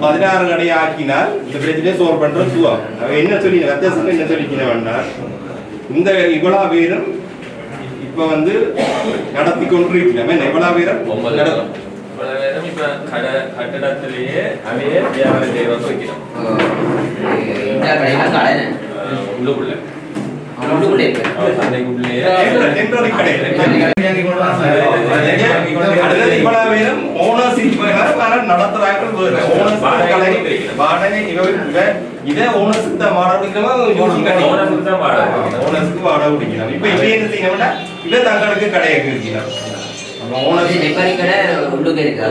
பதினாறு கடை ஆக்கினால் இந்த பிரச்சனையை சோர் பண்ற சுவம் அவ என்ன சொல்லி வித்தியாசம் என்ன சொல்லிக்கின வேண்டாம். இந்த இவ்வளவு பேரும் இப்ப வந்து நடத்தி கொண்டு இருக்கிறோம் என்ன இவ்வளவு பேரும்? ஒன்பது நட- பேரும். இவ்வளவு பேரும் இப்ப கடை கட்டடத்திலேயே அவையே வியாபாரம் செய்யறோம் உள்ளுக்குள்ள. இதே ஓனர்ஷிப் தான் வாடகை குடிக்கிறவங்க ஓனருக்கு தான் வாடகை. ஓனர்ஸ்க்கு வாடகை குடிக்கலாம் இப்ப இப்ப என்ன செய்யணும்னா இவ தங்களுக்கு கடையை கிழிக்கலாம் அப்ப ஓனர்ஸ் நெப்பரி கடை உள்ளுக்கு இருக்கு.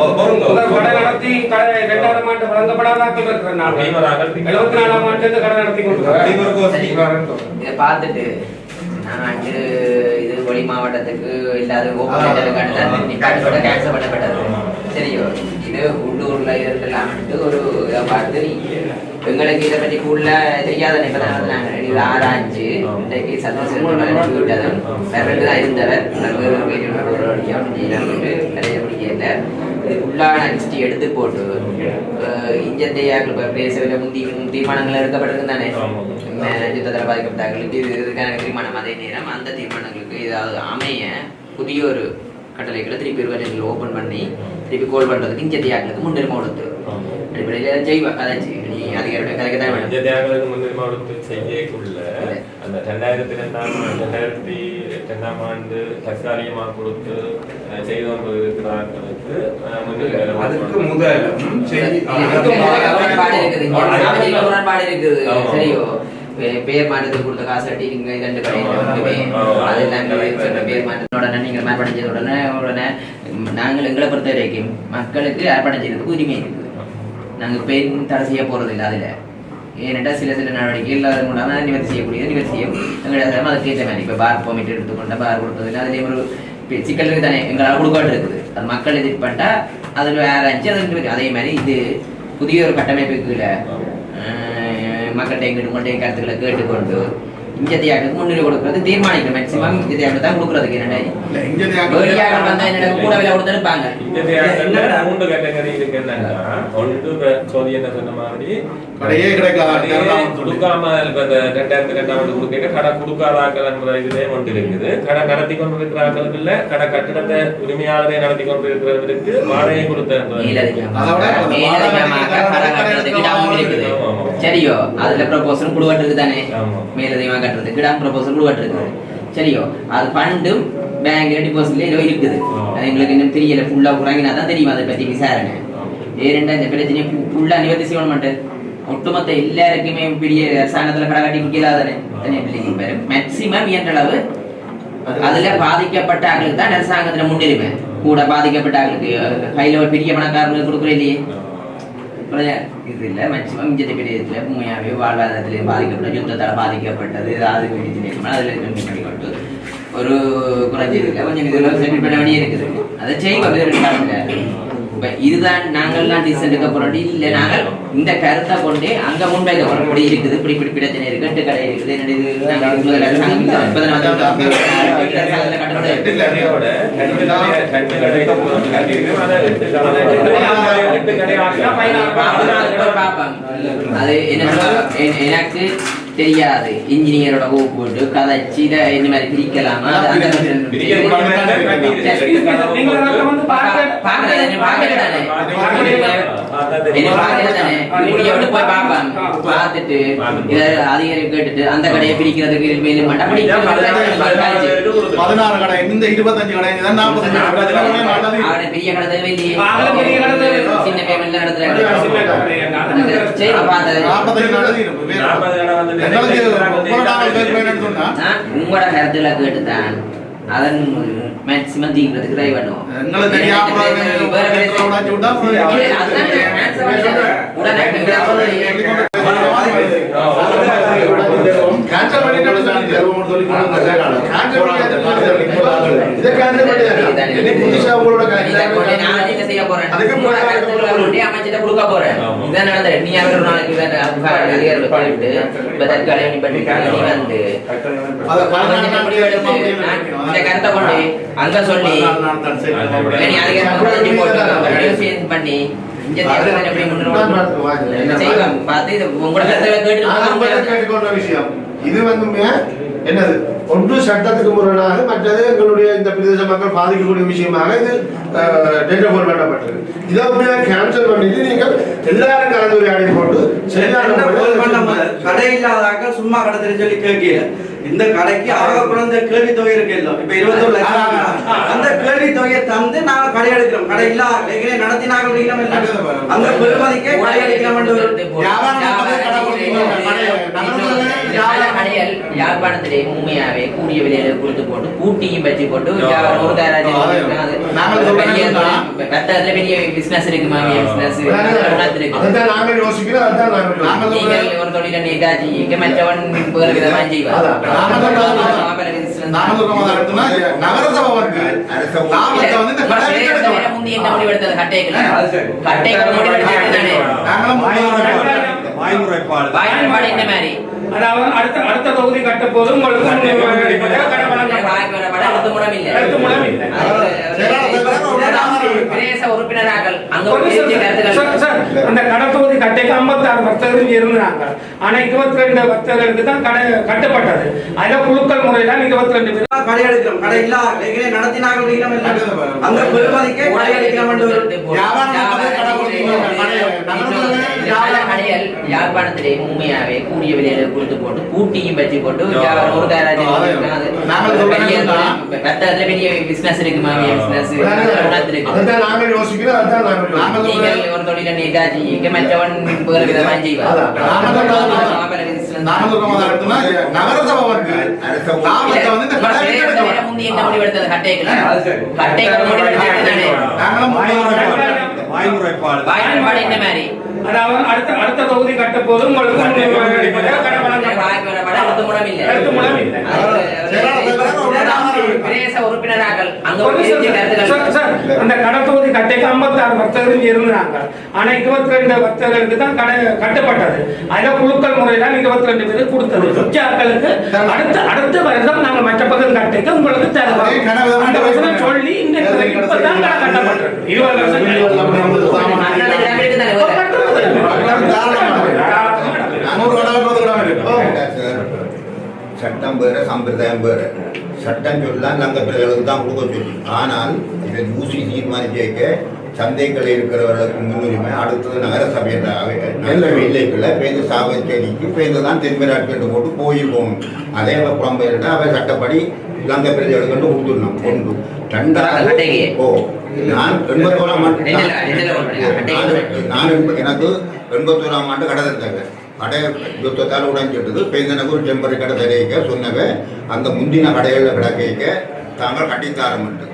உள்ளுக்கு இருக்கு. ஓ போருங்க. முதல் கடை நடத்தி கடை இரண்டாயிரம் ஆண்டு வழங்கப்படாதாக்கள் இருக்கிற நாள் அப்படிங்கிறார்கள். எழுபத்தி நாலாம் ஆண்டு இருந்து கடை நடத்தி கொண்டு பார்த்துட்டு நான் அஞ்சு இது வெளி மாவட்டத்துக்கு இல்லாத ஓப்பன் நிப்பாட்டோட கேன்சல் பண்ணப்பட்டது. சரியோ? இது உள்ளூர்ல இருக்கலாம்ட்டு ஒரு இதை பார்த்து எங்களுக்கு இதை பற்றி ஃபுல்லா தெரியாத நிபந்தனை நாங்கள் இது ஆராய்ஞ்சு இன்றைக்கு சந்தோஷம் விட்டது ரெண்டு தான் இருந்தவர். நிறைய முடியல ஃபுல்லான லிஸ்ட் எடுத்து போட்டு இஞ்சத்தையாக இப்போ பேசவில்லை முந்தி தீர்மானங்கள் எடுக்கப்பட்டிருக்கு தானே. யுத்தத்தில் பாதிக்கப்பட்டார்களுக்கு இது இதுக்கான தீர்மானம் அதே நேரம் அந்த தீர்மானங்களுக்கு ஏதாவது அமைய புதிய ஒரு கட்டளைகளை திருப்பி ஒரு ஓப்பன் பண்ணி திருப்பி கோல் பண்ணுறதுக்கு இஞ்சத்தியாக்களுக்கு முன்னுரிமை கொடுத்து. அடிப்படையில் ஜெய்வா நீ அதிகாரியோட கதைக்கு தான் வேணும். பஞ்சத்தியாகளுக்கு முன்னுரிமை கொடுத்து செய்யக்குள்ள அந்த ரெண்டாயிரத்தி ரெண்டாம் ரெண்டாயிரத்தி ரெண்டாம் ஆண்டு தற்காலிகமாக கொடுத்து செய்து கொண்டு இருக்கிறார்களுக்கு அதுக்கு முதலும் முரண்பாடு இருக்குது. சரியோ. பேர் மாற்றத்துக்கு கொடுத்த காசு நீங்க ரெண்டு. அதெல்லாம் பேர் நீங்கள் செய்த உடனே உடனே ம், நாங்கள் எங்களை பொறுத்த வரைக்கும் மக்களுக்கு ஏற்பாடு செய்யறதுக்கு உரிமை இருக்குது. நாங்கள் பெண் தடை செய்ய போறது இல்லை அதுல. ஏனென்றால் சில சில நடவடிக்கைகள் அதன் மூலமாக நிவர்த்தி செய்யக்கூடியது நிவர்த்தி செய்யும் எங்களுடைய அதில் அதுக்கு ஏற்ற மாதிரி. இப்போ பார் பெர்மிட் எடுத்துக்கொண்ட பார் கொடுத்ததில்ல அதுலேயும் ஒரு சிக்கல் இருக்குது தானே. எங்களால் கொடுக்காட்டு இருக்குது. அது மக்கள் எதிர்ப்பட்டா அதில் ஆராய்ச்சி அது அதே மாதிரி இது புதிய ஒரு கட்டமைப்புக்குள்ள மக்கள்கிட்ட எங்கிட்ட உங்கள்கிட்ட கருத்துக்களை கேட்டுக்கொண்டு இஞ்சத்தியாக்கு முன்னுரிமை கொடுக்கறது தீர்மானிக்கணும் இஞ்சத்தியாக்கு தான் கொடுக்குறதுக்கு என்னடா வந்தா என்னடா கூட விலை கொடுத்து எடுப்பாங்க இந்தியாவில் மூன்று கேட்டகரி இருக்கு என்னன்னா ஒன்று இப்ப சோதி என்ன சொன்ன மாதிரி கடையே கிடைக்காத கடையே கொடுக்காம இப்ப இந்த ரெண்டாயிரத்தி ரெண்டாம் ஆண்டு கொடுக்க கடை இதுவே ஒன்று இருக்குது. கடை நடத்தி கொண்டு இருக்கிறார்களுக்கு இல்ல கடை கட்டிடத்தை உரிமையாளரை நடத்தி கொண்டு இருக்கிறவருக்கு வாடகை கொடுத்த மேலதிகமாக மேலதிகமாக. சரியோ அதுல ப்ரொபோசல் கொடுக்கட்டுருக்கு தானே? ஆமா. மேலதிகமாக கட்டுறதுக்கு இடம் ப்ரொபோசல் கொடுக்கட்டுருக்கு சரியோ? அது ஃபண்டும் பேங்க்ல டிபாசிட்ல ஏதோ இருக்குது. அது எங்களுக்கு இன்னும் தெரியல. ஃபுல்லா உறங்கினா தான் தெரியும் அதை பத்தி விசாரணை. ஏனென்றா இந்த பிரச்சனையை ஃபுல்லா நிவர்த்தி செய்ய மாட்டேன் ஒட்டுமொத்த எல்லாருக்குமே பெரிய அரசாங்கத்துல கடை கட்டி விற்கலாதானே மேக்சிமம் என்ற அளவு அதுல பாதிக்கப்பட்ட ஆளுக்கு தான் அரசாங்கத்துல முன்னுரிமை. கூட பாதிக்கப்பட்ட ஆளுக்கு கையில ஒரு பெரிய பணக்காரங்களுக்கு கொடுக்குற இல்லையே. அப்புறம் இது இல்ல மேக்சிமம் இஞ்சத்தை பெரியத்தில் உண்மையாகவே வாழ்வாதாரத்திலே பாதிக்கப்பட்ட யுத்தத்தால் பாதிக்கப்பட்டது ஏதாவது பிரச்சனை அதில் கொஞ்சம் பண்ணிக்கொண்டு ஒரு ஒரு குறைஞ்சதுல கொஞ்சம் இதில் செட்டில் பண்ண வேண்டிய இருக்குது. அதை செய்வோம் வேறு காலத்துல இதுதான் நாங்கள்லாம் டிசிஷன் எடுக்க போறோம். இல்ல நாங்கள் இந்த கருத்தை கொண்டு அங்க முன்வைக்க போறோம் இப்படி இருக்குது. இப்படி இப்படி பிரச்சனை இருக்கு எட்டு கடை இருக்குது. அதை என்ன எனக்கு தெரியாது இன்ஜினியரோட போட்டு கதைச்சு இதை இந்த மாதிரி பிரிக்கலாமா தானே பார்த்துட்டு இதை அதிகாரி கேட்டுட்டு அந்த கடையை பிரிக்கிறதுக்கு மேலும் பதினாறு கடை இந்த இருபத்தஞ்சு கடை நாற்பத்தஞ்சு கடை? பெரிய கடை தேவையில்லையே. சின்ன பேமெண்ட்ல நடத்துறாங்க உங்களோட கருத்துல கேட்டுதான் அதன் தீங்கிறதுக்கு ட்ரை பண்ணுவோம் புதுசா உங்களோட என்ன செய்ய போறேன். அதுக்கு அமைச்சிட்ட கொடுக்க போறேன். இதான் நடந்தது நீ அவர் ஒரு நாளைக்கு இவன் அதிகாரிகள் போயிட்டு இப்ப தற்காலிக நீ பண்ணி நீ வந்து இந்த கருத்தை கொண்டு அங்க சொல்லி நீ போட்டு negotiation பண்ணி இது வந்து என்னது? ஒன்று சட்டத்துக்கு முரணாக மற்றது எங்களுடைய இந்த பிரதேச மக்கள் பாதிக்கக்கூடிய விஷயமாக இது டேட்டா பண்ணப்பட்டது இதை அப்படியே கேன்சல் பண்ணிட்டு நீங்கள் எல்லாரும் கலந்துரையாடி போட்டு சரியான முறையில் கடை இல்லாதாக்க சும்மா கடை தெரிஞ்சு சொல்லி கேட்கல. இந்த கடைக்கு ஆக குறைந்த கேள்வி தொகை இருக்கு இல்ல. இப்ப இருபத்தொரு லட்சம் அந்த கேள்வி தொகையை தந்து நாங்க கடை எடுக்கிறோம். கடை இல்ல. ஏற்கனவே நடத்தினாங்க அந்த பெருமதிக்கே கடை யாழ்ப்பாணத்திலே உண்மையாவே கூடிய விலையில கொடுத்து போட்டு கூட்டியும் பற்றி போட்டு ஒரு சொல்றது என்னன்னா, பெரிய பெரிய பிசினஸ் பிசினஸ் இருக்கு. நாங்கள் ஒரு தொழிலை நீக்காச்சி மற்றவன் வேறு விதமா செய்வார். நகரசபை வந்து அடுத்த அடுத்த தொகுதி கட்ட போது உங்களுக்கு அடுத்த இல்லை. பிரதேச உறுப்பினராக அங்க ஒரு கொஞ்சம் பேச்சு சார், கருத்துக்கள் சார், அந்த கடை தொகுதி கட்டைக்கு 56 வர்த்தகர்கள் இருந்தாங்க. ஆனா 22 வர்த்தகர்களுக்கு தான் கடை கட்டப்பட்டது. அதுல குழுக்கள் முறையில 22 பேர் கடை எடுக்கிறோம். கடை இல்ல ஏற்கனவே நடத்தினாங்க இல்ல அந்த பெருமதிக்கே கடை எடுக்கிறோம் கடைகள் யாழ்ப்பாணத்திலே உண்மையாவே கூடிய விலையில கொடுத்து போட்டு கூட்டியும் பற்றி போட்டு ஒரு என்னன்னா, பெரிய பிசினஸ் பிசினஸ் இருக்கு நாங்கள் நாங்கள் நீங்கள் ஒரு தொழிலை நீக்காச்சி மற்றவன் வேறு விதமா எடுத்தோம்னா, நகரசபை வந்து என்ன மாதிரி? அதாவது அடுத்த அடுத்த தொகுதி கட்ட போது உங்களுக்கு கடை வழங்கப்படும். வாய்ப்பாடு அடுத்த முடம் இல்லை அடுத்த முடம் இல்லை. அந்த கடை தொகுதி கட்டைக்கு 56 வர்த்தகர்கள் இருந்தாங்க. ஆனா 22 வர்த்தகர்களுக்கு தான் கடை கட்டப்பட்டது. அதுல குழுக்கள் முறையில 22 பேருக்கு கொடுத்தது. சுச்சாக்களுக்கு அடுத்த அடுத்த வருடம் நாங்க மற்ற பகுதி கட்டைக்கு உங்களுக்கு வருஷம் சொல்லி இப்பதான் கடை கட்டப்பட்டிருக்கு. இருபது வருஷம் சட்டம் வேற சம்பிரதாயம் வேற. சட்டம் சொல்லலாம் நாங்கள் தான் கொடுக்க சொல்லி. ஆனால் இதை ஊசி தீர்மானிக்க சந்தைகள் இருக்கிறவர்களுக்கு முன்னுரிமை அடுத்தது நகர சபையில் இல்லைக்குள்ள பேருந்து சாவச்சேரிக்கு பேருந்து தான் தென்பிராட்கள் போட்டு போகணும். அதே புறம்பெயர்ட்டா அவை சட்டப்படி இலங்கை பிரஜைகளுக்கு கொடுத்துடணும் ஒன்று ரெண்டாவது. ஓ நான் எண்பத்தோராம் ஆண்டு. நான் எனக்கு எண்பத்தோராம் ஆண்டு கடை இருந்தாங்க கடை யுத்தத்தால் உடைஞ்சிட்டது இப்போ எங்கனக்கு ஒரு டெம்பரரி கடை தெரிவிக்க சொன்னவே அந்த முந்தின கடைகளில் கிடக்க தாங்கள் கட்டித்தாரம்ட்டு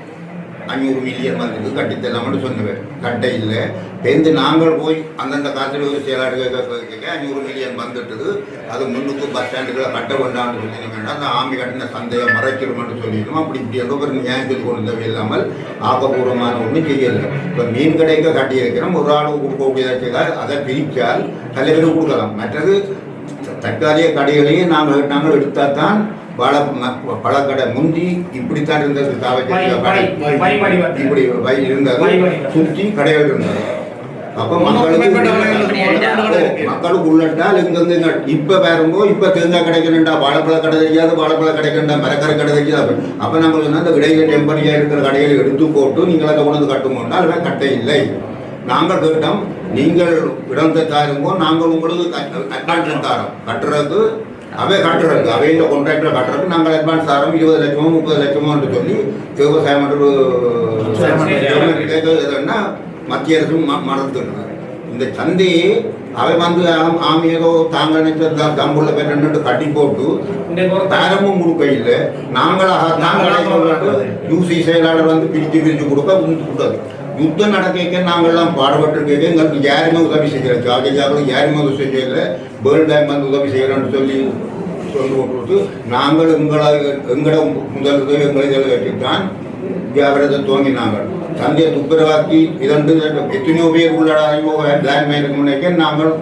அஞ்சூறு மில்லியன் வந்தது. கட்டித்தரலாம்னு சொன்னவர் கட்டை இல்லை. பேருந்து நாங்கள் போய் அந்தந்த காலத்தில் ஒரு செயலாடு கேட்க அஞ்சூறு மில்லியன் வந்துட்டுது. அது முன்னுக்கு பஸ் ஸ்டாண்டுகளை கட்ட வேண்டாம்னு சொல்லி வேண்டாம். அந்த ஆம்பி கட்டின சந்தையை மறைக்கிறோம்னு சொல்லிடுவோம் அப்படி இப்படி எந்த ஒரு நியாயம் சொல்லி கொண்டு இல்லாமல் ஆக்கப்பூர்வமான ஒன்றும் செய்யலை. இப்போ மீன் கடைக்கு கட்டியிருக்கிறோம் ஒரு ஆளுக்கு கொடுக்கக்கூடியதாக செய்தால் அதை பிரித்தால் தலைவருக்கு கொடுக்கலாம். மற்றது தற்காலிக கடைகளையும் நாங்கள் நாங்கள் எடுத்தால் தான் பல ம- பழக்கடை முந்தி இப்படித்தான் இருந்தது கடை. இப்படி இருந்தது. சுற்றி கடைகள் இருந்தது. அப்ப மக்களுக்கு மக்களுக்கு உள்ளட்டால் இங்க இங்க இப்ப வேறும்போ இப்ப தேங்காய் கிடைக்கணுண்டா வாழைப்பழ கடை தெரியாது வாழைப்பழ கிடைக்கண்டா மரக்கரை கடை தெரியாது. அப்ப நம்ம சொன்னா அந்த இடையில டெம்பரரியா இருக்கிற கடைகளை எடுத்து போட்டு நீங்கள் அதை கொண்டு கட்டுமோண்டா அதுவே கட்டை இல்லை. நாங்கள் கேட்டோம் நீங்கள் இடத்தை தாருங்கோ நாங்கள் உங்களுக்கு அட்வான்ஸ் தாரோம் கட்டுறதுக்கு அவை கட்டுறதுக்கு அவை இந்த கான்ட்ராக்டர் கட்டுறதுக்கு நாங்கள் அட்வான்ஸ் தரோம் இருபது லட்சமோ முப்பது லட்சமோ என்று சொல்லி விவசாயம் எதுன்னா மத்திய அரசு மறந்துடுறாங்க இந்த சந்தையை அவை வந்து ஆம், ஏதோ தாங்க நினைச்ச தம்புள்ள பேர் கட்டி போட்டு தரமும் கொடுக்க இல்லை நாங்களாக நாங்களே யூசி செயலாளர் வந்து பிரித்து பிரித்து கொடுக்க கொடுக்காது யுத்தம் நடக்க நாங்கள்லாம் பாடுபட்டு எங்களுக்கு யாருமே உதவி செய்யலை. ஜாகிஜாக்களும் யாருமே உதவி செய்யலை. வேர்ல்ட் பேங்க் வந்து உதவி செய்யறோம்னு சொல்லி சொல்லி கொடுத்து நாங்கள் எங்களை எங்களோட முதல் உதவி எங்களை இதில் வச்சுத்தான் வியாபாரத்தை துவங்கினாங்க. தந்தையை துப்புரவாக்கி இரண்டு எத்தனையோ பேர் உள்ளடாயோ பிளான் மைனுக்கு நாங்கள்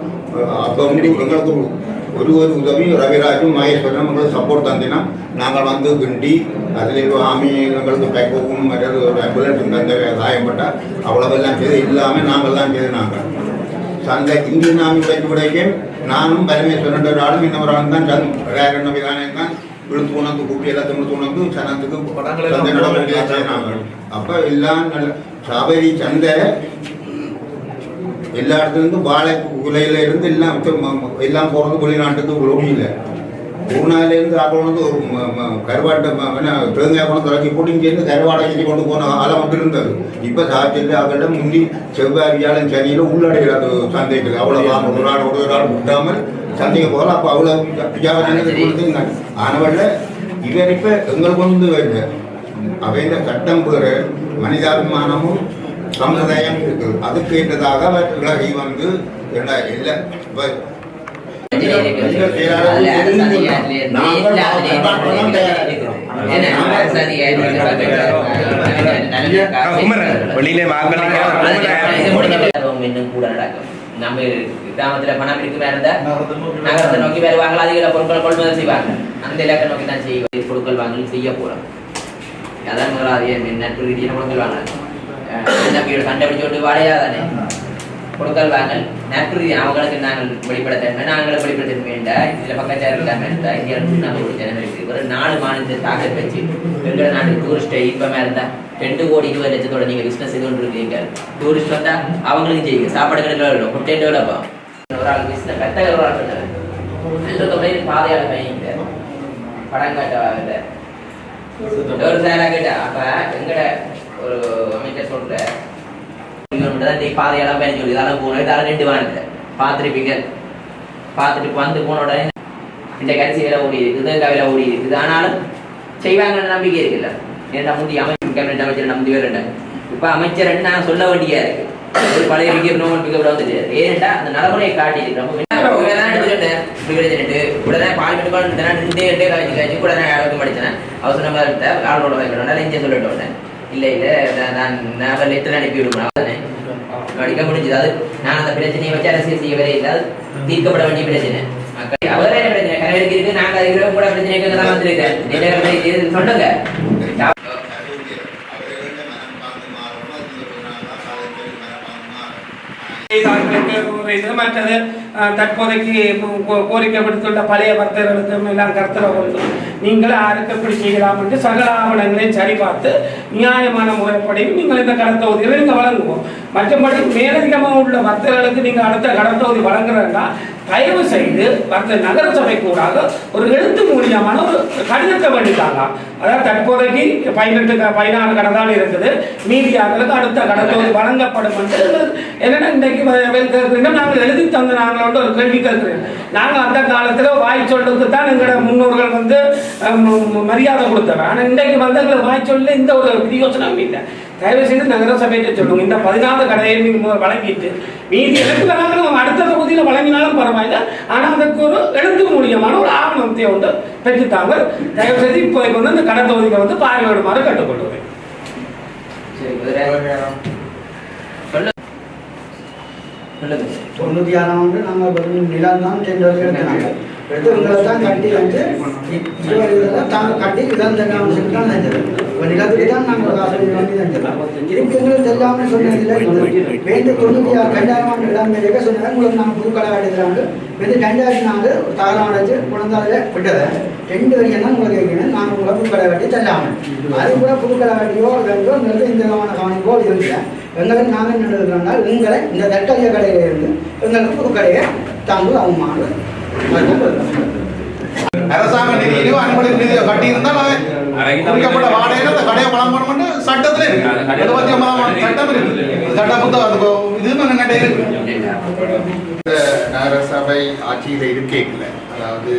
அப்போ எங்களுக்கு ஒரு ஒரு ஒரு உதவி ரவிராஜும் மகேஸ்வரனும் எங்களுக்கு சப்போர்ட் தந்தினா நாங்கள் வந்து கிண்டி அதில் ஆமி எங்களுக்கு பேக்கோக்கும் மற்றது ஒரு ஆம்புலன்ஸ் தந்த காயப்பட்டால் அவ்வளவெல்லாம் செய்து இல்லாமல் நாங்கள் தான் செய்து நாங்கள் சந்தை இந்தியன் ஆமி பயிற்சி நானும் பரமேஸ்வரன் ஒரு ஆளும் இன்னொரு ஆளும் தான் சந்த் ரேரண்ண விதானம் தான். இழுத்து உணர்ந்து கூட்டி எல்லாத்தையும் உணர்ந்து சனத்துக்கு சந்தை நடவடிக்கை செய்யறாங்க. அப்போ எல்லாம் நல்ல சாபரி சந்தை எல்லா இடத்துல இருந்து வாழை குலையில இருந்து எல்லாம் எல்லாம் போறது வெளிநாட்டுக்கு ஒளியில பூனால இருந்து ஆக்கள் வந்து ஒரு கருவாட்டை தேங்காய் கொண்டு தொடக்கி போட்டு இங்க இருந்து கருவாடை ஏற்றி கொண்டு போன காலம் மட்டும் இருந்தது. இப்ப சாத்திட்டு அவர்கிட்ட முந்தி செவ்வாய் வியாழன் சனியில உள்ளடைகிற அது சந்தைக்கு அவ்வளவு வாங்க ஒரு நாள் ஒரு நாள் விட்டாமல் சந்தைக்கு போகலாம் அப்ப கொடுத்து ஆனவல்ல இவர் இப்ப எங்களுக்கு வந்து அவைந்த சட்டம் பேர் மனிதாபிமானமும் சம்பிரதாயம் இருக்குது அதுக்கு ஏற்றதாக அவர் விலகி வந்து இல்லை இப்ப நம்ம கிராமத்துல பணம் இருந்தா நகரத்தை நோக்கி அதிக பொருட்கள் கொள்முதல் செய்வாங்க அந்த இலக்கை நோக்கி தான் செய்ய பொருட்கள் செய்ய போறோம் அதான் முதலாவது நட்பு வாங்க நம்பியோட கண்டுபிடிச்சு கொண்டு வாழையா தானே பொருட்கள் வாங்கல் நட்பு ரீதியான அவங்களுக்கு நாங்கள் வெளிப்படுத்த நாங்களும் வெளிப்படுத்த வேண்டாம் இதுல பக்கத்தார் இல்லாம இருந்தா இந்தியா நாங்கள் ஒரு ஜனம் இருக்குது ஒரு நாலு மாநிலத்தை தாக்கல் வச்சு எங்களோட நாட்டு டூரிஸ்ட் இன்பமாக இருந்தால் ரெண்டு கோடி இருபது லட்சத்தோட நீங்க பிஸ்னஸ் இது கொண்டு இருக்கீங்க டூரிஸ்ட் வந்தா அவங்களுக்கு செய்யுங்க சாப்பாடு கடையில் ஹோட்டல் டெவலப் ஆகும் ஒரு ஆள் பிசினஸ் கத்த ஒரு ஆள் சொன்னார் நல்ல பாதையாளர் பையன் படம் காட்ட ஒரு சாரா கேட்டா அப்ப எங்கட ஒரு அமைச்சர் சொல்ற இவன் தான் இந்த பாதையெல்லாம் பயன் சொல்லி இதெல்லாம் போகணும் இதெல்லாம் ரெண்டு வாங்க பார்த்துருப்பீங்க. பார்த்துட்டு வந்து போன உடனே இந்த கரிசி வேலை ஓடி இருக்குது கவில ஓடி இருக்குது ஆனாலும் செய்வாங்கன்னு நம்பிக்கை இருக்குல்ல. ஏன்னா முந்தி அமைச்சர் கேபினட் அமைச்சர் நம்பி வரேன் இப்ப அமைச்சர் நான் சொல்ல வேண்டியா இருக்கு? ஒரு பழைய பிக்கப் நோமல் பிக்கப் வந்துட்டு. ஏன்டா அந்த நடைமுறையை காட்டி இருக்கிறோம் உடனே பார்லிமெண்ட் இருந்தே இருந்தே கழிச்சு கழிச்சு உடனே அளவுக்கு படிச்சேன் அவசர மாதிரி இருந்த ஆளோட இங்கே சொல்லிட்டு வந்தேன் இல்ல இல்ல நான் நான் லெட்டர் அனுப்பி விடுவேன் அதானே படிக்க முடிஞ்சது அது நான் அந்த பிரச்சனையை வச்சு அரசியல் செய்ய இல்லை அது தீர்க்கப்பட வேண்டிய பிரச்சனை. மக்கள் அவரே பிரச்சனை. கரைவெடுக்கு இருக்கு நாங்க இருக்கிற கூட பிரச்சனைக்கு தான் வந்திருக்கேன். சொல்லுங்க. மற்றது தற்போதைக்கு கோ- கோரிக்கை விடுத்துள்ள பழைய பக்தர்களுக்கும் எல்லாம் கருத்தரை கொண்டு நீங்கள் யாருக்கு எப்படி செய்யலாம் என்று சகல ஆவணங்களையும் சரிபார்த்து நியாயமான முறைப்படையும் நீங்கள் இந்த கடத்தொகுதிகளை நீங்கள் வழங்குவோம். மற்றபடி மேலதிகமாக உள்ள வர்த்தகர்களுக்கு நீங்கள் அடுத்த கடத்தொகுதி வழங்குறதா தயவு செய்து வர்த்த நகர சபை கூடாக ஒரு எழுத்து மூலியமான ஒரு கடிதத்தை வேண்டிட்டாங்க அதாவது தற்போதைக்கு பதினெட்டு க- பதினாறு கடை தான் இருக்குது. மீடியாக்களுக்கு அடுத்த கடத்தோடு வழங்கப்படும் என்று என்னன்னா இன்றைக்கு நாங்கள் எழுதி தந்த ஒரு கேள்வி கேட்கிறேன். நாங்கள் அந்த காலத்தில் வாய் சொல்லுக்கு தான் எங்களோட முன்னோர்கள் வந்து மரியாதை கொடுத்தவன் ஆனால் இன்றைக்கு வந்து எங்களுக்கு வாய் சொல்ல இந்த ஒரு யோசனை இல்லை. தயவு செய்து நகர சபையிட்ட சொல்லுங்க. இந்த பதினாறு கடையை நீங்கள் வழங்கிட்டு மீதி நாங்களும் அடுத்த தொகுதியில் வழங்கினாலும் பரவாயில்ல. ஆனால் அதற்கு ஒரு எழுத்து மூலியமான ஒரு ஆவணத்தை ஒன்று பெற்றுத்தாங்க. தயவு செய்து இப்போ வந்து இந்த கடை தொகுதியை வந்து பார்வையிடுமாறு சொல்லுங்க தொண்ணூற்றி ஆறாம் ஆண்டு நாங்கள் நிலம் தான் டெண்டர் எடுத்தாங்க எடுத்து உங்களை தான் கட்டி வந்து இதுவரையில தாங்க கட்டி இதான் தெரியாமல் சொல்லி தான் செஞ்சது இப்போ நிலத்துக்கு தான் நாங்கள் காசு வண்டி செஞ்சோம் திருப்பி எங்களுக்கு தெரியாமல் சொன்னதில்லை வேண்டு தொண்ணூற்றி ஆறு ரெண்டாயிரம் ஆண்டு இடம் மேலே சொன்னாங்க உங்களுக்கு நாங்கள் புது கடை எடுக்கிறாங்க. வந்து ரெண்டாயிரத்தி நாலு தகரம் வச்சு குழந்தையில விட்டதை. ரெண்டு வரைக்கும் தான் உங்களுக்கு கேட்கணும்? நாங்கள் உங்களை புது கடை வெட்டி தள்ளாமல் அது கூட புது கடை வெட்டியோ இதோ எங்களுக்கு இந்த விதமான கவனிப்போ இல்லை. எங்களுக்கு நாங்கள் என்ன எழுதுகிறோம்னா உங்களை இந்த தட்டலிய கடையில இருந்து எங்களுக்கு புது தாங்க அவமானது அரசாங்க நிதியிலோ அன்பளிப்பு நிதியோ கட்டி இருந்தால் குறிக்கப்பட்ட வாடகையில அந்த கடையை பணம் வழங்கணும்னு சட்டத்துல இருக்கு. எழுபத்தி ஒன்பதாம் சட்டம் இருக்கு. சட்ட புத்தகம் இது எங்கிட்ட இருக்கு? இந்த நகரசபை ஆட்சியில் இருக்கேக்கல அதாவது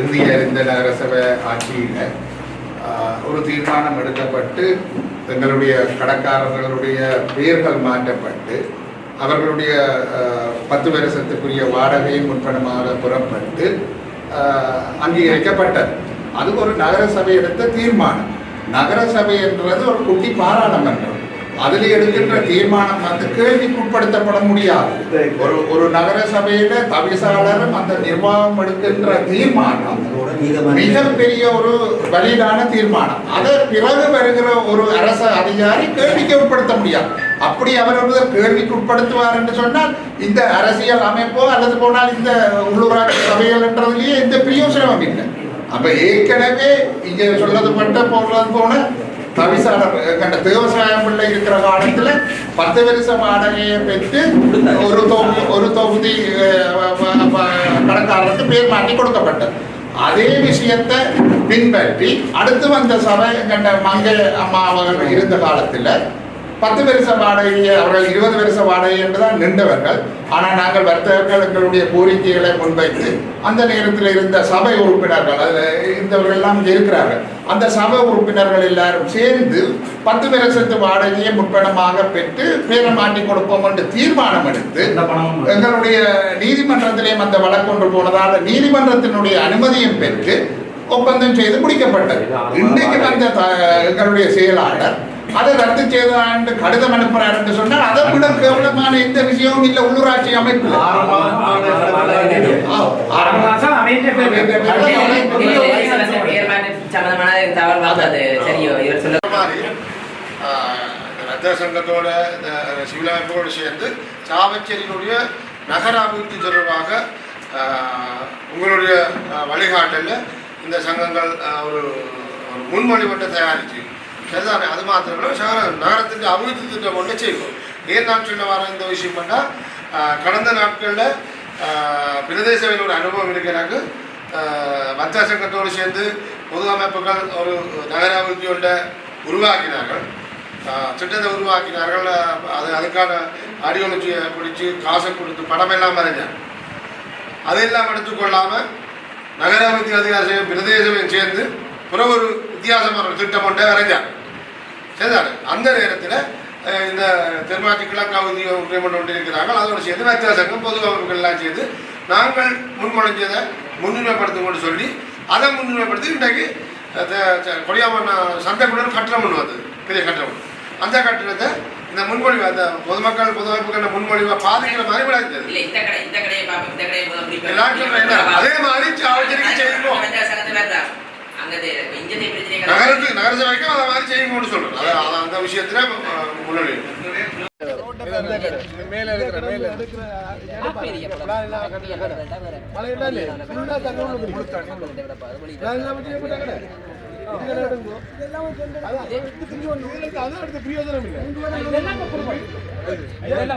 இந்திய இருந்த நகரசபை ஆட்சியில் ஒரு தீர்மானம் எடுக்கப்பட்டு எங்களுடைய கடைக்காரர்களுடைய பெயர்கள் மாற்றப்பட்டு அவர்களுடைய பத்து வருஷத்துக்குரிய வாடகையும் முன்பணமாக புறப்பட்டு ஆஹ், அங்கீகரிக்கப்பட்டது அது ஒரு நகரசபை எடுத்த தீர்மானம். நகரசபை என்றது ஒரு குட்டி பாராளுமன்றம். அதில் எடுக்கின்ற தீர்மானம் வந்து கேள்விக்கு உட்படுத்தப்பட முடியாது. ஒரு ஒரு நகர சபையில தவிசாளரும் அந்த நிர்வாகம் எடுக்கின்ற தீர்மானம் மிகப்பெரிய ஒரு வலிதான தீர்மானம். அதை பிறகு வருகிற ஒரு அரச அதிகாரி கேள்விக்கு உட்படுத்த முடியாது. அப்படி அவர் ஒருவர் கேள்விக்கு உட்படுத்துவார் என்று சொன்னால் இந்த அரசியல் அமைப்போ அல்லது போனால் இந்த உள்ளூராட்சி சபைகள் என்றதுலேயே எந்த பிரயோசனமும் இல்லை. அப்ப ஏற்கனவே இங்க சொல்லப்பட்ட போறது போன தவிசாளர் கண்ட தேவசாயம் பிள்ளை இருக்கிற காலத்துல பத்து வருஷம் வாடகையை பெற்று ஒரு தொகுதி ஒரு தொகுதி கடக்காரருக்கு பேர் மாற்றி கொடுக்கப்பட்டது. அதே விஷயத்தை பின்பற்றி அடுத்து வந்த சபை கண்ட மங்கை அம்மா அவர்கள் இருந்த காலத்துல பத்து வருஷ வாடகையை அவர்கள் இருபது வருஷ வாடகை என்றுதான் நின்றவர்கள். ஆனால் நாங்கள் வர்த்தகர்கள் எங்களுடைய கோரிக்கைகளை முன்வைத்து அந்த நேரத்தில் இருந்த சபை உறுப்பினர்கள் அதில் இருந்தவர்கள் எல்லாம் இருக்கிறார்கள். அந்த சபை உறுப்பினர்கள் எல்லாரும் சேர்ந்து பத்து வருஷத்து வாடகையை முற்பணமாக பெற்று பேரை மாட்டி கொடுப்போம் என்று தீர்மானம் எடுத்து எங்களுடைய நீதிமன்றத்திலேயும் அந்த வழக்கு கொண்டு போனதால் நீதிமன்றத்தினுடைய அனுமதியும் பெற்று ஒப்பந்தம் செய்து முடிக்கப்பட்டது. இன்றைக்கு வந்த எங்களுடைய செயலாளர் அதை ரத்து செய்தாண்டு கடிதம் அனுப்புறார் என்று சொன்னால் அதை விட கேவலமான எந்த விஷயமும் இல்லை உள்ளூராட்சி அமைப்பு. ரத்த சங்கத்தோட சிவில் அமைப்போடு சேர்ந்து சாவச்சேரியினுடைய நகர அபிவிருத்தி தொடர்பாக ஆஹ், உங்களுடைய ஆஹ், வழிகாட்டலில் இந்த சங்கங்கள் ஒரு ஒரு முன்மொழிவட்டை தயாரிச்சு சரிதானே அது மாத்திரமில்ல. சகர நகரத்தின் அபிவிருத்தி திட்டம் ஒன்று செய்வோம். ஏன் நான் சொன்ன வர இந்த விஷயம் பண்ணால் கடந்த நாட்களில் பிரதேசவில் ஒரு அனுபவம் இருக்கிறாங்க மத்திய சங்கத்தோடு சேர்ந்து பொது அமைப்புகள் ஒரு நகர அபிவிருத்தி ஒன்றை உருவாக்கினார்கள். திட்டத்தை உருவாக்கினார்கள். அது அதுக்கான ஐடியாலஜியை பிடிச்சி காசை கொடுத்து படமெல்லாம் வரைஞ்சாங்க அதெல்லாம் எடுத்துக்கொள்ளாமல் நகராபத்தி அதிகாரியும் பிரதேசமையும் சேர்ந்து பிறகு ஒரு வித்தியாசமான திட்டம் ஒன்றை வரைஞ்சாங்க சரிதானே அந்த நேரத்தில் இந்த தென்மாற்றி கிழக்கு அவதி ஒன்றியம் ஒன்று இருக்கிறார்கள் அதோடு சேர்ந்து மத்திய சங்கம் பொது அமைப்புகள் எல்லாம் சேர்ந்து நாங்கள் முன்மொழிஞ்சதை முன்னுரிமைப்படுத்தும் கொண்டு சொல்லி அதை முன்னுரிமைப்படுத்தி இன்றைக்கு கொடியாமன் சந்தைக்குடன் கட்டணம் ஒன்று வந்தது பெரிய கட்டணம் அந்த கட்டணத்தை இந்த முன்மொழிவு அந்த பொதுமக்கள் பொது அமைப்புகள் முன்மொழிவை பாதிக்கிற மாதிரி இல்ல இந்த கடை இந்த கடையை இந்த கடையை முதல் முடிப்போம். எல்லாரும் சொல்றேன் அதே மாதிரி சாவச்சேரிக்கு செய்யணும் மத்திய சங்கத்து வேற தான். அங்க தே- இஞ்சத்தை பிரச்சனை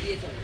நகரத்துக்கு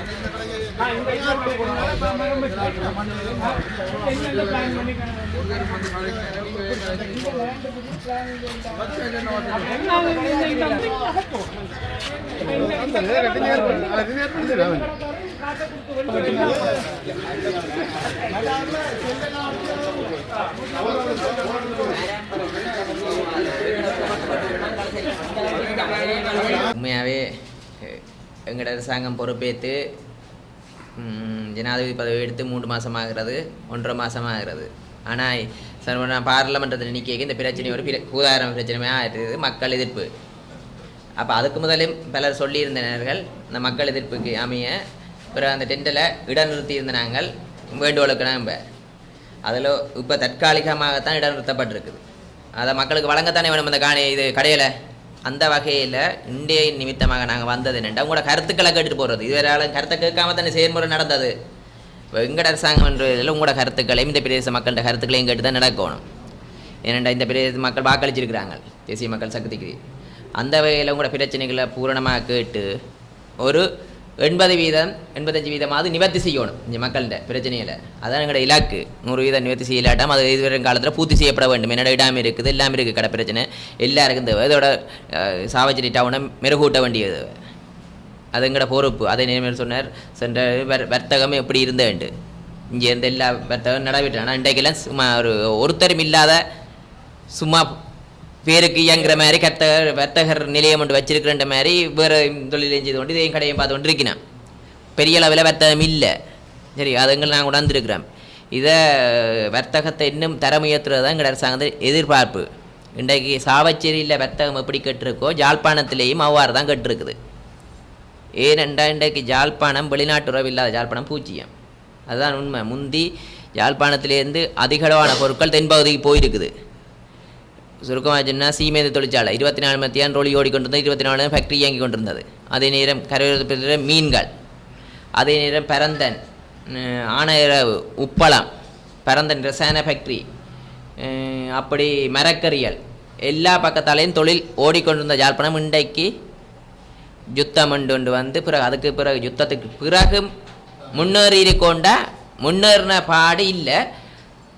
உண்மையாகவே எங்களோட அரசாங்கம் பொறுப்பேற்று ஜனாதிபதி பதவி எடுத்து மூன்று மாதம் ஆகிறது ஒன்றரை மாதம் ஆகிறது ஆனால் சார் நான் பாராளுமன்றத்தில் நிற்க இந்த பிரச்சனை ஒரு பிர பூதாரம் பிரச்சனையாக ஆயிடுது மக்கள் எதிர்ப்பு. அப்போ அதுக்கு முதலும் பலர் சொல்லியிருந்தனர்கள் இந்த மக்கள் எதிர்ப்புக்கு அமைய பிறகு அந்த டெண்டில் இடைநிறுத்தி இருந்த நாங்கள் வேண்டுகோளுக்கு நம்ம அதில் இப்போ தற்காலிகமாகத்தான் இடைநிறுத்தப்பட்டிருக்குது. அதை மக்களுக்கு வழங்கத்தானே வேணும் அந்த காணி இது கடையில்? அந்த வகையில் இந்திய நிமித்தமாக நாங்கள் வந்தது என்னென்னா உங்களோட கருத்துக்களை கேட்டுட்டு போகிறது இதுவரையாலும் கருத்தை கேட்காம தானே செயல்முறை நடந்தது. வெங்கட அரசாங்கம் என்ற இதில் உங்களோட கருத்துக்களையும் இந்த பிரதேச மக்கள்கிட்ட கருத்துக்களையும் கேட்டு தான் நடக்கணும். ஏனென்றால் இந்த பிரதேச மக்கள் வாக்களிச்சிருக்கிறாங்க. தேசிய மக்கள் சக்திக்கு. அந்த வகையில் உங்களோட பிரச்சனைகளை பூரணமாக கேட்டு ஒரு எண்பது வீதம் எண்பத்தஞ்சு வீதமாவது நிவர்த்தி செய்யணும். இந்த மக்கள்கிட்ட பிரச்சனையில். அதான் எங்களோட இலக்கு. நூறு வீதம் நிவர்த்தி செய்யலாட்டம். அது இதுவரை காலத்தில் பூர்த்தி செய்யப்பட வேண்டும். என்னோட இடம் இருக்குது எல்லாம் இருக்குது. கடை பிரச்சனை. எல்லாருக்கும் தேவை. இதோட அஹ், சாவச்சேரி டவுனை மெருகூட்ட வேண்டியது. அது எங்களோட பொறுப்பு. அதே நேரம் சொன்னார். சென்ற வர் வர்த்தகம் எப்படி இருந்தேன்ட்டு இங்கே இருந்த எல்லா வர்த்தகம் நடைபெற்று ஆனால் இன்றைக்கெல்லாம் சும்மா ஒரு ஒருத்தரும் இல்லாத சும்மா பேருக்கு இயங்குற மாதிரி கர்த்தகர் வர்த்தகர் நிலையம் ஒன்று வச்சிருக்கிற மாதிரி வேறு தொழிலையும் செய்து கொண்டு இதையும் கடையும் பார்த்து கொண்டு இருக்கிறேன். பெரிய அளவில் வர்த்தகம் இல்லை. சரி அதுங்கள் நாங்கள் உணர்ந்துருக்கிறோம் இதை வர்த்தகத்தை இன்னும் தரம் உயர்த்துறது தான் எங்கள் அரசாங்கத்தில் எதிர்பார்ப்பு. இன்றைக்கு சாவச்சேரியில் வர்த்தகம் எப்படி கெட்டிருக்கோ ஜாழ்ப்பாணத்திலேயும் அவ்வாறு தான் கெட்டிருக்குது. ஏனென்றால் இன்றைக்கு ஜாழ்ப்பாணம் வெளிநாட்டுறவு இல்லாத ஜாழ்ப்பாணம் பூஜ்ஜியம். அதுதான் உண்மை. முந்தி ஜாழ்ப்பாணத்திலேருந்து அதிகளவான பொருட்கள் தென்பகுதிக்கு போயிருக்குது. சுருக்கமாக சொன்னால் சீமேத தொழிற்சாலை. இருபத்தி நாலு மத்தியான் ரோலி ஓடிக்கொண்டிருந்தது. இருபத்தி நாலு ஃபேக்ட்ரி இயங்கி கொண்டிருந்தது அதே நேரம் கரையோரத்தில் மீன்கள். அதே நேரம் பரந்தன் ஆனையரவு உப்பளம் பரந்தன் ரசாயன ஃபேக்ட்ரி அப்படி மரக்கறிகள். எல்லா பக்கத்தாலேயும் தொழில் ஓடிக்கொண்டிருந்த யாழ்ப்பாணம் இன்றைக்கு யுத்தம் உண்டு கொண்டு வந்து பிறகு அதுக்கு பிறகு யுத்தத்துக்கு பிறகு முன்னேறி இருக்கோண்டா முன்னேறின பாடு இல்லை.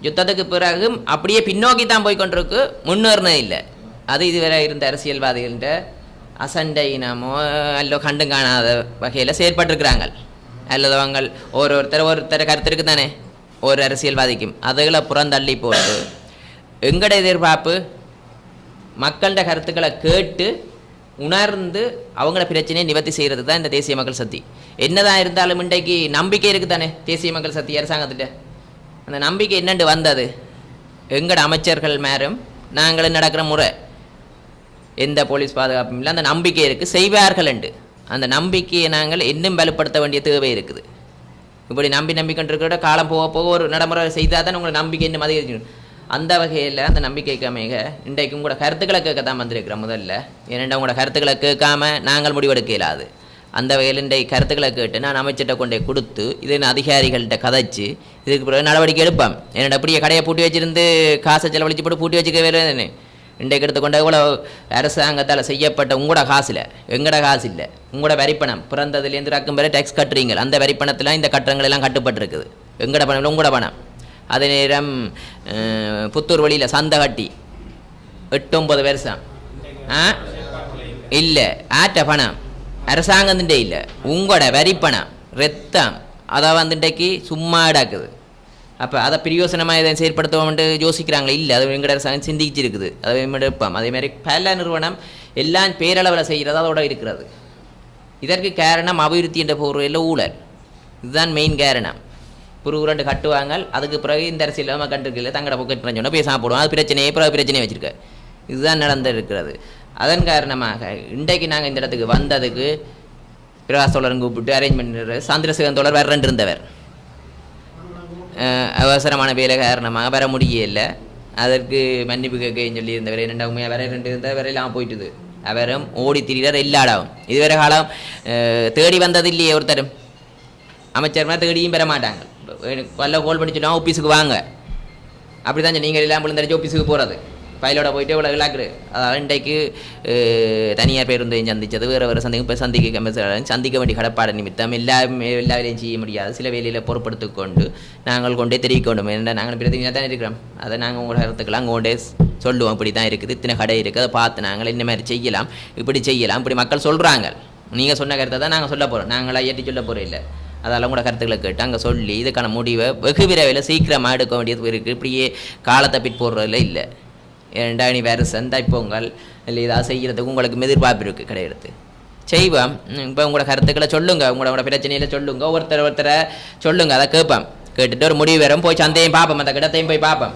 யுத்தத்துக்கு பிறகு அப்படியே பின்னோக்கி தான் போய் கொண்டிருக்கு முன்னேறினது இல்லை. அது இதுவரை இருந்த அரசியல்வாதிகள்கிட்ட அசண்டை இனமோ அல்லோ கண்டும் காணாத வகையில் செயற்பட்டிருக்கிறாங்க அல்லது அவங்க ஒரு ஒருத்தர் ஒருத்தர் கருத்து இருக்கு தானே? ஒரு அரசியல்வாதிக்கும். அதுகளை புறந்தள்ளி போட்டு எங்கட எதிர்பார்ப்பு? மக்கள்கிட்ட கருத்துக்களை கேட்டு உணர்ந்து அவங்கள பிரச்சனையை நிவர்த்தி செய்கிறது தான் இந்த தேசிய மக்கள் சக்தி. என்னதான் இருந்தாலும் இன்றைக்கு நம்பிக்கை இருக்குது தானே தேசிய மக்கள் சக்தி அரசாங்கத்திட்ட? அந்த நம்பிக்கை என்னண்டு வந்தது? எங்கட அமைச்சர்கள் மேரும் நாங்களும் நடக்கிற முறை? எந்த போலீஸ் பாதுகாப்பும் இல்லை அந்த நம்பிக்கை இருக்குது செய்வார்கள் என்று அந்த நம்பிக்கையை நாங்கள் இன்னும் வலுப்படுத்த வேண்டிய தேவை இருக்குது. இப்படி நம்பி நம்பிக்கொண்டிருக்கிற காலம் போக போக ஒரு நடைமுறை செய்தால் தான் உங்களை நம்பிக்கை இன்னும் அதிகரிக்கணும். அந்த வகையில் அந்த நம்பிக்கைக்கு அமைக இன்றைக்கு உங்களோட கருத்துக்களை கேட்க தான் வந்திருக்கிறோம் முதல்ல. ஏனென்றால் உங்களோட கருத்துக்களை கேட்காம நாங்கள் முடிவெடுக்க இயலாது அந்த வகையில் கருத்துக்களை கேட்டு நான் அமைச்சர்கிட்ட கொண்டே கொடுத்து இதை அதிகாரிகள்கிட்ட கதைச்சு இதுக்கு பிறகு நடவடிக்கை எடுப்பேன். என்னோட அப்படியே கடையை பூட்டி வச்சிருந்து காசை செலவழிச்சு போட்டு பூட்டி வச்சுக்க வேறு இன்றைக்கு எடுத்துக்கொண்ட இவ்வளோ அரசாங்கத்தால் செய்யப்பட்ட உங்களோட காசில் எங்களோட காசு இல்லை உங்களோட வரிப்பணம் பிறந்ததுலேருந்து ரக்கம் பேர் டேக்ஸ் கட்டுறீங்க அந்த வரிப்பணத்தில் இந்த கட்டணங்கள் எல்லாம் கட்டுப்பட்டுருக்குது. எங்களோட பணம் இல்லை உங்களோட பணம். அதே நேரம் புத்தூர் வழியில் சந்தை கட்டி எட்டு ஒன்பது வருஷம். ஆ? இல்லை ஆற்ற பணம். அரசாங்கத்திൻ്റെ இல்லை. உங்களோட வரிப்பணம் ரத்தம் அதை வந்து இன்றைக்கு சும்மா இடாக்குது. அப்போ அதை பிரியோசனமாக இதை செயற்படுத்துவோம்ட்டு யோசிக்கிறாங்களே? இல்லை. அது எங்கட அரசாங்கம் சிந்திச்சிருக்குது. அதை எடுப்போம். அதே மாதிரி பல நிறுவனம் எல்லாம் பேரளவில் செய்கிறது அதோட இருக்கிறது. இதற்கு காரணம் அபிவிருத்தி என்ற பொருளில் ஊழல். இதுதான் மெயின் காரணம். புரு உரண்டு கட்டுவாங்க அதுக்கு பிறகு இந்த அரசியல் நம்ம கண்டிருக்கல தங்கட பொக்கெட் சொன்னால் போய் சாப்பிடுவோம் அது பிரச்சனையே பிறகு பிரச்சனையை வச்சுருக்க. இதுதான் நடந்திருக்கிறது. அதன் காரணமாக இன்றைக்கு நாங்கள் இந்த இடத்துக்கு வந்ததுக்கு பிரகாஷ் தோழரும் கூப்பிட்டு அரேஞ்ச் பண்ணுற சந்திரசேகரன் தோழர் வேறு இருந்தவர் அவசரமான வேலை காரணமாக வர முடியல. அதற்கு மன்னிப்பு கேட்கன்னு சொல்லி இருந்தவர் ரெண்டு உண்மையாக வேற ரெண்டு இருந்தால் வரையெல்லாம் போயிட்டுது. அவரும் ஓடி திரிகிறார் எல்லாடாவும் இதுவரை காலம் தேடி வந்தது இல்லையே ஒருத்தரும். அமைச்சர்மா தேடியும் பெற மாட்டாங்க. வல்ல கோல் பண்ணி சொன்னா ஆஃபீஸுக்கு வாங்க. அப்படி தான் நீங்கள் எல்லாம் விழுந்தடிச்சு ஆஃபீஸுக்கு போகிறது ஃபைலோட போயிட்டு இவ்வளோ விளாக்குறது அதாவது இன்றைக்கு தனியார் பேருந்தையும் சந்திச்சது வேறு வேறு சந்திக்கும் இப்போ சந்திக்க சந்திக்க வேண்டிய கடப்பாடு நிமித்தம் எல்லா எல்லா வேலையும் செய்ய முடியாது சில வேலையில் பொறுப்படுத்தி கொண்டு நாங்கள் கொண்டே தெரிவிக்க வேண்டும் ஏன்னா நாங்கள் பிரதிநிதியாக தான் இருக்கிறோம் அதை நாங்கள் உங்களோட கருத்துக்கெல்லாம் கொண்டே சொல்லுவோம் இப்படி தான் இருக்குது இத்தனை கடை இருக்குது அதை பார்த்து நாங்கள் இந்த மாதிரி செய்யலாம் இப்படி செய்யலாம் இப்படி மக்கள் சொல்கிறாங்க நீங்கள் சொன்ன கருத்தை தான் நாங்கள் சொல்ல போகிறோம் நாங்களாக ஏற்றி சொல்ல போகிறோம் இல்லை அதெல்லாம் கூட கருத்துக்களை கேட்டு அங்கே சொல்லி இதுக்கான முடிவை வெகு விரைவில் சீக்கிரமாக எடுக்க வேண்டியது இருக்குது இப்படியே காலத்தை பிற்போடுறதுல இல்லை ஏன்டா நீ வேறு சந்தாய் பொங்கல் இல்லை ஏதாவது செய்கிறதுக்கு உங்களுக்கு எதிர்பார்ப்பு இருக்குது கிடையாது செய்வோம். இப்போ உங்களோட கருத்துக்களை சொல்லுங்கள் உங்களோட பிரச்சனையில் சொல்லுங்க. ஒருத்தர் ஒருத்தரை சொல்லுங்கள் அதை கேட்பேன் கேட்டுட்டு ஒரு முடிவு வரும். போய் சந்தையும் பார்ப்போம். அந்த கிடத்தையும் போய் பார்ப்போம்.